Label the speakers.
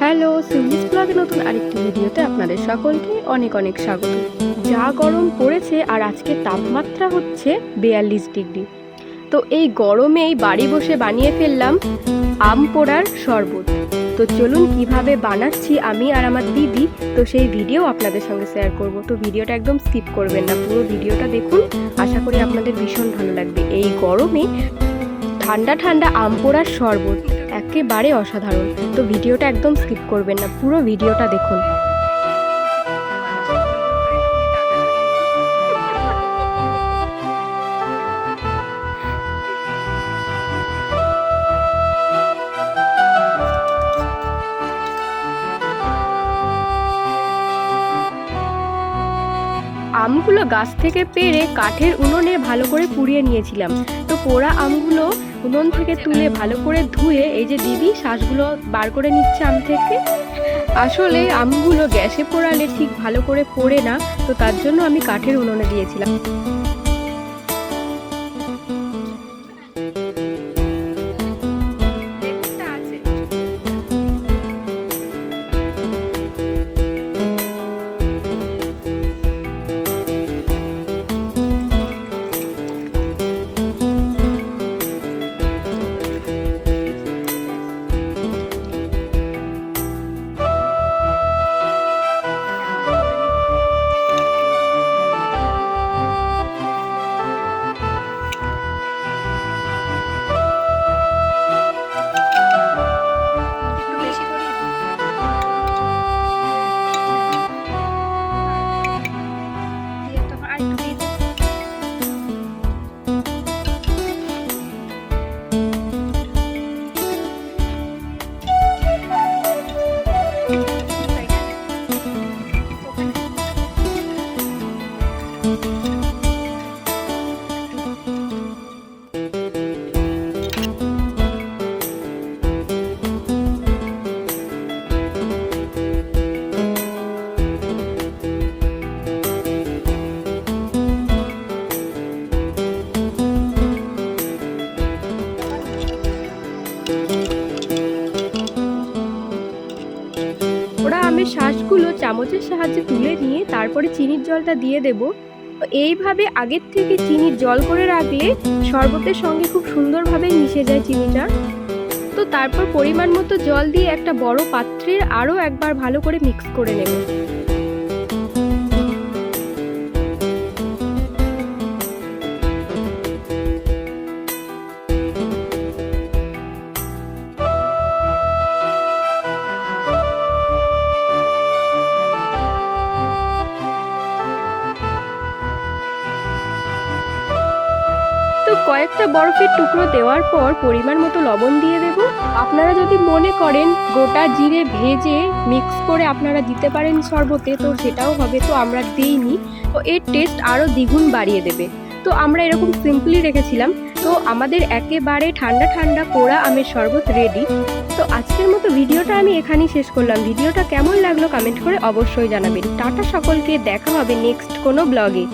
Speaker 1: Hello সিভিলিস ব্লগে নতুন আরেকটি ভিডিওতে আপনাদের সকলকে অনেক অনেক স্বাগত। যা গরম পড়েছে আর আজকের তাপমাত্রা হচ্ছে বিয়াল্লিশ ডিগ্রি। তো এই গরমেই বাড়ি বসে বানিয়ে ফেললাম আম পোড়ার শরবত। তো চলুন কীভাবে বানাচ্ছি আমি আর আমার দিদি, তো সেই ভিডিও আপনাদের সঙ্গে শেয়ার করব। তো ভিডিওটা একদম স্কিপ করবেন না, পুরো ভিডিওটা দেখুন। আশা করি আপনাদের ভীষণ ভালো লাগবে। এই গরমে ঠান্ডা ঠান্ডা আম পোড়ার শরবত, একেবারে অসাধারণ। তো ভিডিওটা একদম স্কিপ করবেন না, পুরো ভিডিওটা দেখুন। আমগুলো গাছ থেকে পেড়ে কাঠের উনুনে ভালো করে পুড়িয়ে নিয়েছিলাম। তো পোড়া আমগুলো উনুন থেকে তুলে ভালো করে ধুয়ে এই যে দিদি শ্বাসগুলো বার করে নিচ্ছে আম থেকে। আসলে আমগুলো গ্যাসে পোড়ালে ঠিক ভালো করে পড়ে না, তো তার জন্য আমি কাঠের উনুনে দিয়েছিলাম। ওরা আমের শ্বাসগুলো চামচের সাহায্যে তুলে নিয়ে তারপরে চিনির জলটা দিয়ে দেব। এইভাবে আগের থেকে চিনির জল করে রাখলে শরবতের সঙ্গে খুব সুন্দরভাবে মিশে যায় চিনিটা। তো তারপর পরিমাণ মতো জল দিয়ে একটা বড় পাত্রে আরও একবার ভালো করে মিক্স করে নেব। কয়েকটা বরফের টুকরো দেওয়ার পর পরিমাণ মতো লবণ দিয়ে দেব। আপনারা যদি মনে করেন গোটা জিরে ভেজে মিক্স করে আপনারা দিতে পারেন শরবতে, তো সেটাও হবে, তো আমরা দিইনি। তো এর টেস্ট আরও দ্বিগুণ বাড়িয়ে দেবে। তো আমরা এরকম সিম্পলি রেখেছিলাম। তো আমাদের একেবারে ঠান্ডা ঠান্ডা পোড়া আমের শরবত রেডি তো আজকের মতো ভিডিওটা আমি এখানেই শেষ করলাম। ভিডিওটা কেমন লাগল কমেন্ট করে অবশ্যই জানাবেন। টাটা সকলকে, দেখা হবে নেক্সট কোনো ব্লগে